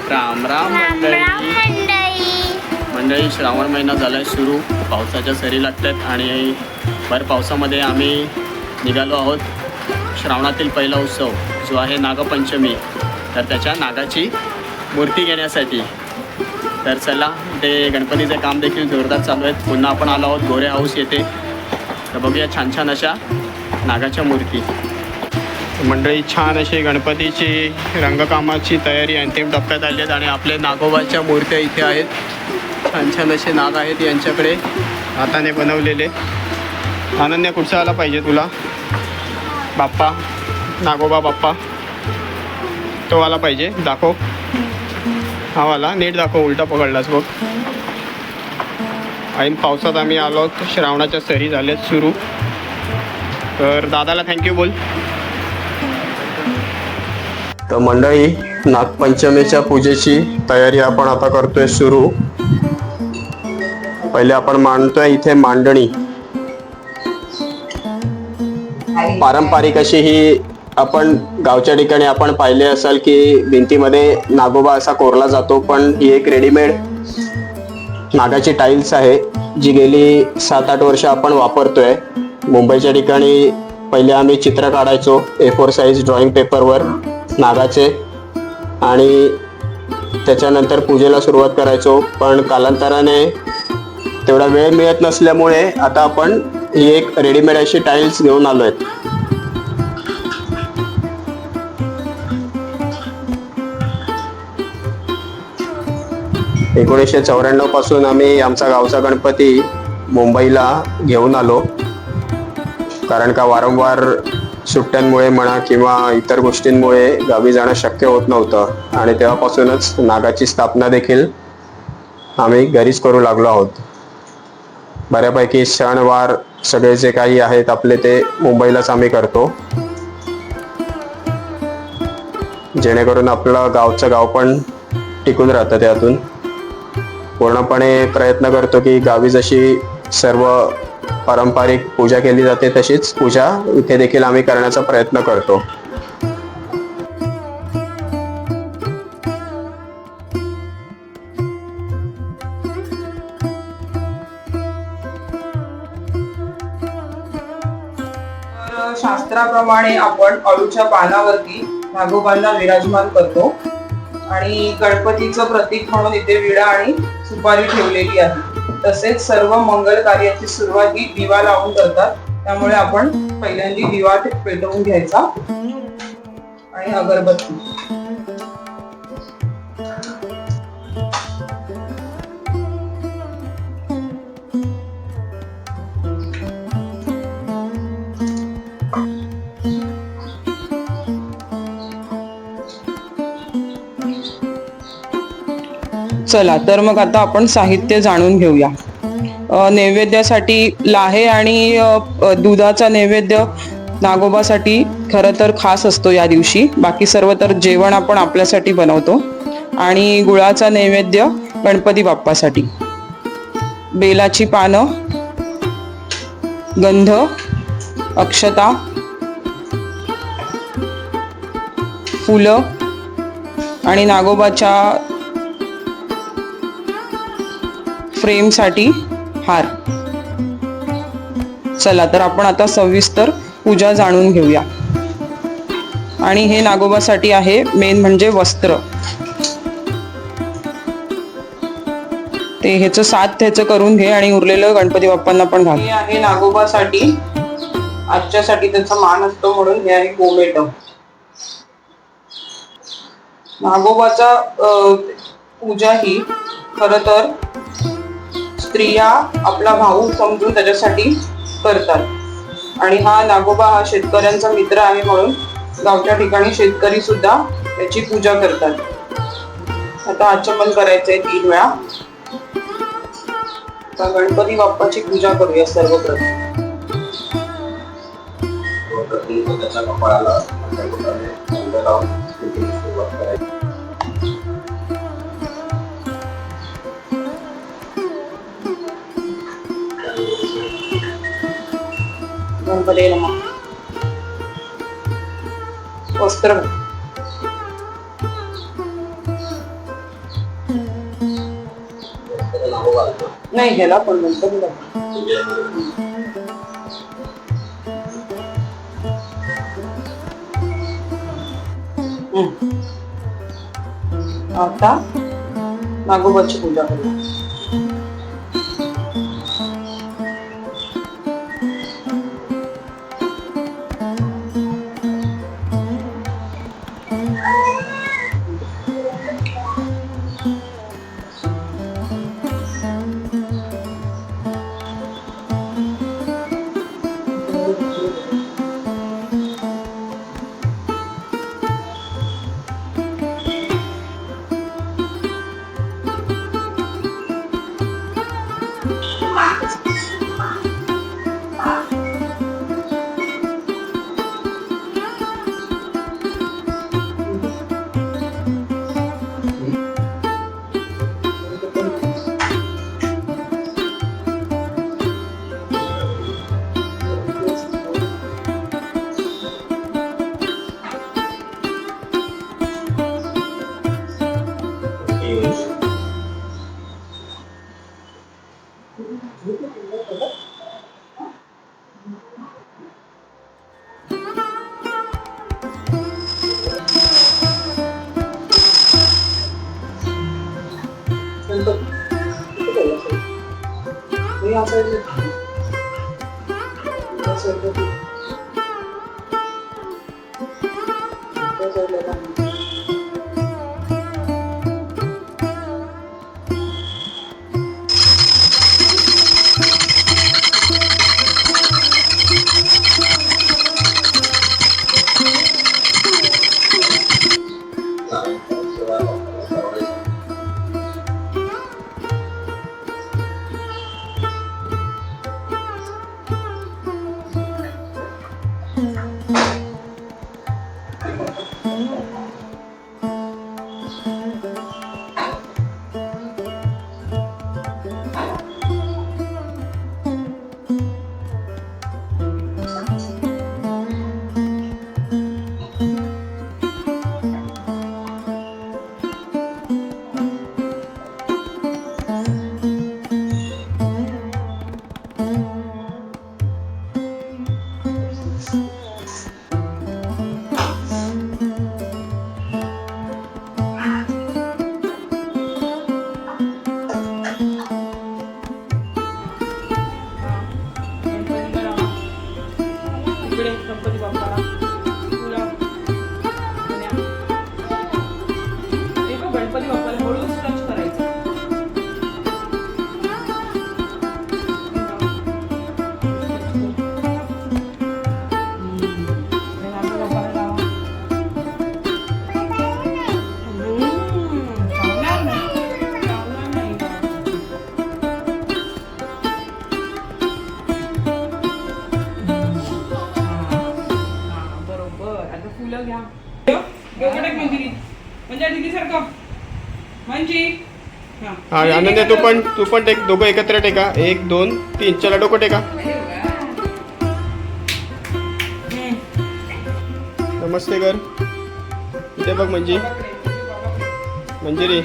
राम राम मंडळी. मंडळी. मंडळी श्रावण महिना झाला आहे सुरू. पावसाच्या सरी लागतात आणि भर पावसामध्ये आम्ही निघालो आहोत. श्रावणातील पहिला उत्सव जो आहे नागपंचमी. तर त्याच्या नागाची मूर्ती घेण्यासाठी. तर चला ते गणपतीचे काम देखील जोरदार चालू आहेत. पुन्हा आपण आलो आहोत गोरे हाऊस येथे. तर बघूया छान छान अशा नागाच्या मूर्ती. मंडळी छान अशी गणपतीची रंगकामाची तयारी अंतिम टप्प्यात आली आहेत आणि आपले नागोबाच्या मूर्त्या इथे आहेत. छान छान असे नाग आहेत यांच्याकडे. हाताने बनवलेले. अनन्य कुठचा आला पाहिजे तुला? बाप्पा नागोबा बाप्पा. तो आला पाहिजे. दाखव. हा वाला नीट दाखव उलटा पकडलास बघ. ऐन पावसात आम्ही आलो श्रावणाच्या सरी झाल्यात सुरू. तर दादाला थँक्यू बोल. तर मंडळी नागपंचमीच्या पूजेची तयारी आपण आता करतोय सुरू. पहिले आपण मांडतोय इथे मांडणी. पारंपरिक अशी ही आपण गावच्या ठिकाणी आपण पाहिले असाल की भिंतीमध्ये नागोबा असा कोरला जातो पण ही एक रेडीमेड नागाची टाईल्स आहे जी गेली सात आठ वर्ष आपण वापरतोय. मुंबईच्या ठिकाणी पहिले आम्ही चित्र काढायचो ए फोर साईज ड्रॉइंग पेपरवर नागाचे. आणि त्याच्यानंतर पूजेला सुरुवात करायचो पण कालांतराने तेवढा वेळ मिळत नसल्यामुळे आता आपण ही एक रेडीमेड अशी टाईल्स घेऊन आलो आहेत एकोणीसशे चौऱ्याण्णवपासून आम्ही आमचा गावचा गणपती मुंबईला घेऊन आलो. कारण का वारंवार सुट्ट्यांमुळे म्हणा किंवा इतर गोष्टींमुळे गावी जाणं शक्य होत नव्हतं. आणि तेव्हापासूनच नागाची स्थापना देखील आम्ही घरीच करू लागलो आहोत. बऱ्यापैकी सणवार सगळे जे काही आहेत आपले ते मुंबईलाच आम्ही करतो. जेणेकरून आपलं गावचं गाव पण टिकून राहतं त्यातून. पूर्णपणे प्रयत्न करतो की गावी जशी सर्व पारंपरिक पूजा केली जाते तशीच. पूजा इथे देखील आम्ही करण्याचा प्रयत्न करतो. तर शास्त्राप्रमाणे आपण अळूच्या पानावरती नागोबांना विराजमान करतो. आणि गणपतीचं प्रतीक म्हणून इथे विडा आणि सुपारी ठेवलेली आहे. तसेच सर्व मंगल कार्याची सुरुवात ही दिवा लावून करतात. त्यामुळे आपण पहिल्यांदा दिवा पेटवून घ्यायचा. आणि अगरबत्ती. चला तर मग आता आपण साहित्य जाणून घेऊया. नैवेद्यासाठी लाहे आणि दुधाचा नैवेद्य नागोबासाठी खरं तर खास असतो या दिवशी. बाकी सर्व तर जेवण आपण आपल्यासाठी बनवतो. आणि गुळाचा नैवेद्य गणपती बाप्पासाठी. बेलाची पानं गंध अक्षता फुलं आणि नागोबाच्या फ्रेमसाठी हार. चला तर आपण आता सविस्तर पूजा जाणून घेऊया. आणि हे नागोबासाठी आहे मेन म्हणजे वस्त्र. ते ह्याचं सात ह्याचं करून घे आणि उरलेलं गणपती बाप्पांना पण घाल. हे आहे नागोबासाठी. आजच्यासाठी त्याचा मान असतो म्हणून हे आहे गोमेट नागोबाचा पूजा ही खर तर स्त्रिया आपला भाऊ समजून त्याच्यासाठी करतात. आणि हा नागोबा हा शेतकऱ्यांचा मित्र आहे म्हणून गावच्या ठिकाणी शेतकरी सुद्धा याची पूजा करतात. आता आचमन करायचंय तीन वेळा. गणपती बाप्पाची पूजा करूया सर्वप्रथम. त्याच्या कपाळाला लावून నింపలేము వస్త్రం नहीं गला पण म्हणतो मी आता मागोबाची पूजा करू Konsert. हा. अनन्या तू पण तू पण टेक दोघं एकत्र टेका. एक दोन तीन. चला डोकं टेका. नमस्ते कर इथे बघ म्हणजे मंजिरी.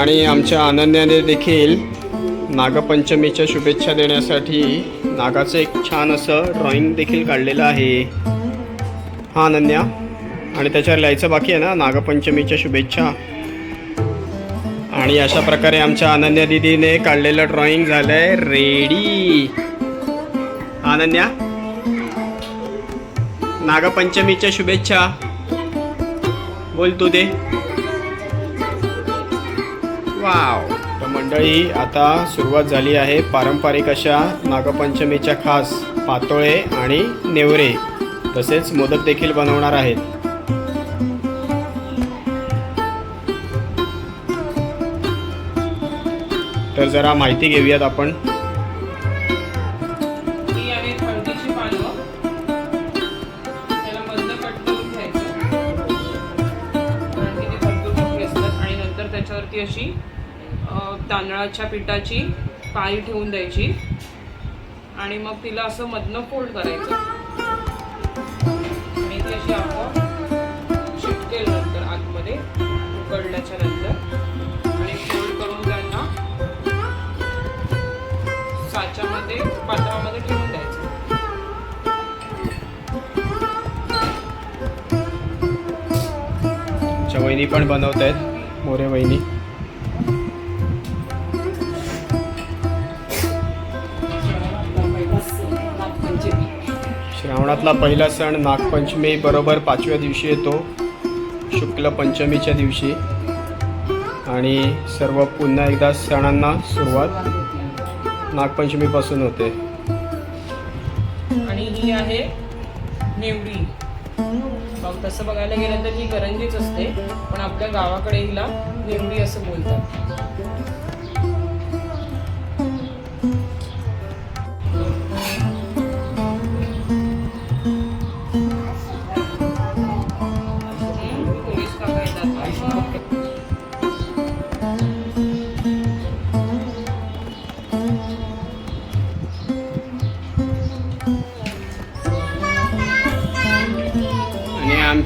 आणि आमच्या अनन्याने देखील नागपंचमीच्या शुभेच्छा देण्यासाठी नागाचं एक छान असं ड्रॉइंग देखील काढलेलं आहे. हा अनन्या. आणि त्याच्यावर लिहायचं बाकी आहे ना नागपंचमीच्या शुभेच्छा. आणि अशा प्रकारे आमच्या अनन्या दिदीने काढलेलं ड्रॉइंग झालंय रेडी अनन्या. नागपंचमीच्या शुभेच्छा. बोल तू दे. वाव. तर मंडळी आता सुरुवात झाली आहे पारंपरिक अशा नागपंचमीच्या खास पातोळे आणि नेवरे तसेच मोदक देखील बनवणार आहेत. तर जरा माहिती घेऊयात आपण. ही अशी तांदळाच्या पिठाची पाळी ठेवून द्यायची. आणि मग तिला असं मधनं फोल्ड करायचं. आणि ती अशी आपोआप शिटकेल नंतर आतमध्ये उकडल्याच्या नंतर. आणि फोल्ड करून त्यांना साच्यामध्ये पात्रामध्ये ठेवून द्यायचं. वहिनी पण बनवत आहेत मोरे वहिनी. श्रावणातला पहिला सण नागपंचमी बरोबर पाचव्या दिवशी येतो. शुक्ल पंचमीच्या दिवशी. आणि सर्व पुन्हा एकदा सणांना सुरुवात नागपंचमीपासून होते. आणि ही आहे नेवरी. मग तसं बघायला गेलं तर ही करंजीच असते पण आपल्या गावाकडे हिला नेवरी असं बोलतात.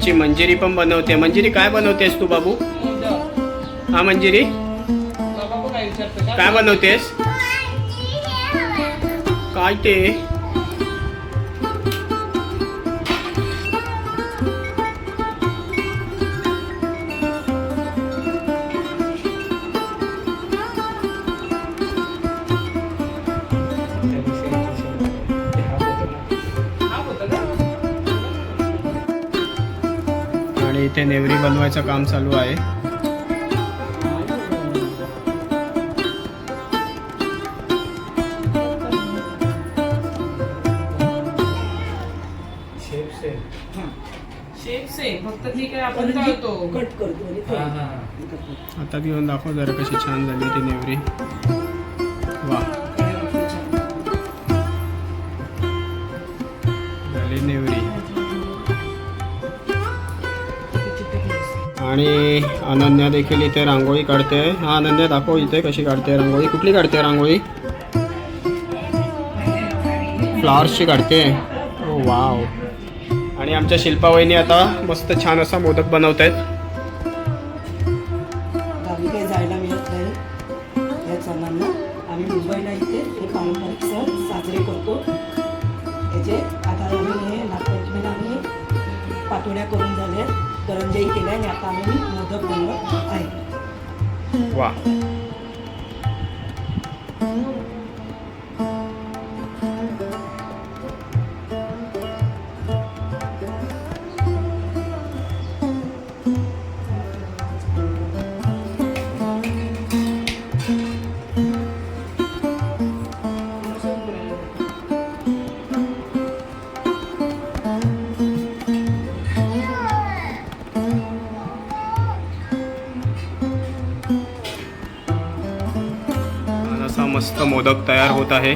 आमची मंजिरी पण बनवते. मंजिरी काय बनवतेस तू बाबू. हा मंजिरी? काय बनवतेस? काय ते? इथे नेवरी बनवायचं काम चालू आहे. तो. आता घेऊन दाखव जरा कशी छान झाली ती नेवरी. आणि अनन्या देखील इथे रांगोळी काढते. हा अनन्या दाखव इथे कशी काढते रांगोळी. कुठली काढते रांगोळी? फ्लॉवर्सची काढते. ओ वाव आणि आमच्या शिल्पा वहिनी आता मस्त छान असा मोदक बनवत आहेत जायला मिळत नाही. या सणांना आम्ही मुंबईला इथे हे पारंपरिक सण साजरे करतो. त्याचे आता आम्ही हे नागपंचमीला आम्ही पातोड्या करून झाल्या करंजाई केल्या आणि आता आम्ही मोदक बनवत आहे. वा. मोदक तयार होत आहे.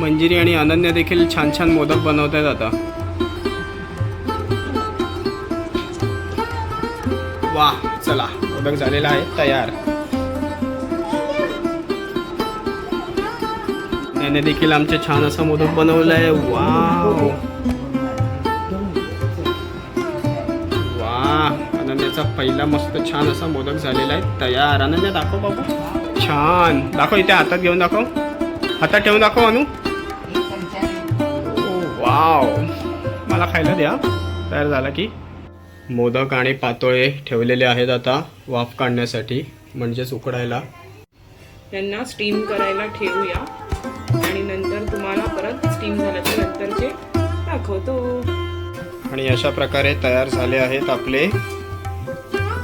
मंजिरी आणि अनन्या देखील छान छान मोदक बनवत आहेत आता. वा चला मोदक झालेला आहे तयार. त्याने देखील आमचे छान असा मोदक बनवला आहे वाव. वा अनन्याचा पहिला मस्त छान असा मोदक झालेला आहे. तयार. अनन्या दाखव बाबू. छान. दाखव इथे हातात घेऊन दाखव. हातात ठेवून दाखव अनु. वाव. मला खायला द्या. तयार झाला की. मोदक आणि पातोळे ठेवलेले आहेत आता वाफ काढण्यासाठी म्हणजेच उकडायला. त्यांना स्टीम करायला ठेवूया. आणि नंतर तुम्हाला परत स्टीम झाल्याच्या नंतरचे दाखवतो. आणि अशा प्रकारे तयार झाले आहेत आपले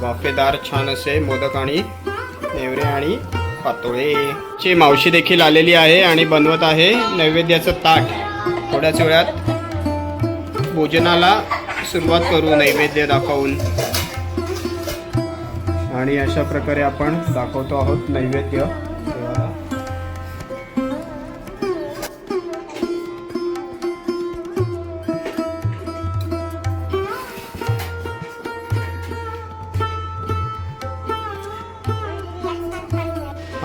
वाफेदार छान असे मोदक आणि नेवरे आणि पातोळे. ची मावशी देखील आलेली आहे आणि बनवत आहे नैवेद्याचं ताट. थोड्याच वेळात भोजनाला सुरुवात करू नैवेद्य दाखवून. आणि अशा प्रकारे आपण दाखवतो आहोत नैवेद्य.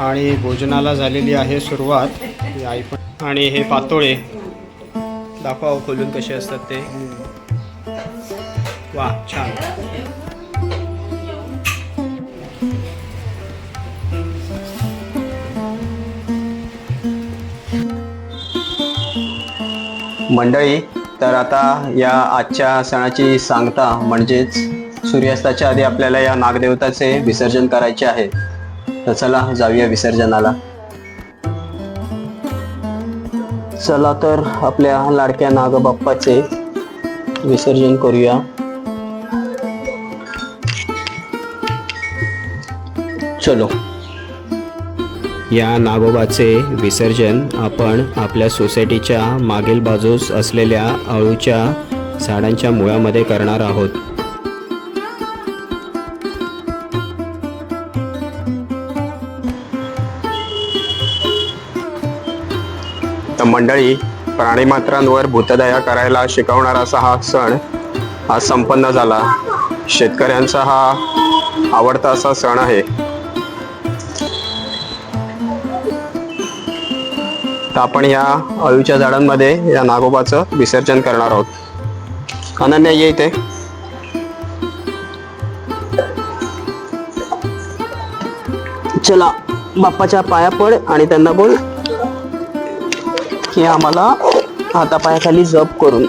आणि भोजनाला झालेली आहे सुरुवात. आई पण आणि हे पातोळे. दाखवा खोलून कसे असतात ते. वा छान. मंडळी तर आता या आजच्या सणाची सांगता म्हणजेच सूर्यास्ताच्या आधी आपल्याला या नागदेवताचे विसर्जन करायचे आहे. तर चला जाऊया विसर्जनाला. चला तर आपल्या लाडक्या नागबाप्पाचे विसर्जन करूया. चलो. या नागोबाचे विसर्जन आपण आपल्या सोसायटीच्या मागील बाजूस असलेल्या अळूच्या झाडांच्या मुळामध्ये करणार आहोत. मंडळी प्राणीमात्रांवर भूतदया करायला शिकवणारा असा हा सण हा संपन्न झाला. शेतकऱ्यांचा हा आवडता असा सण आहे. तर आपण या अळूच्या झाडांमध्ये या नागोबाचं विसर्जन करणार आहोत. अनन्या ये इथे. चला बाप्पाच्या पाया पड आणि त्यांना बोल. की आम्हाला हातापायाखाली जप करून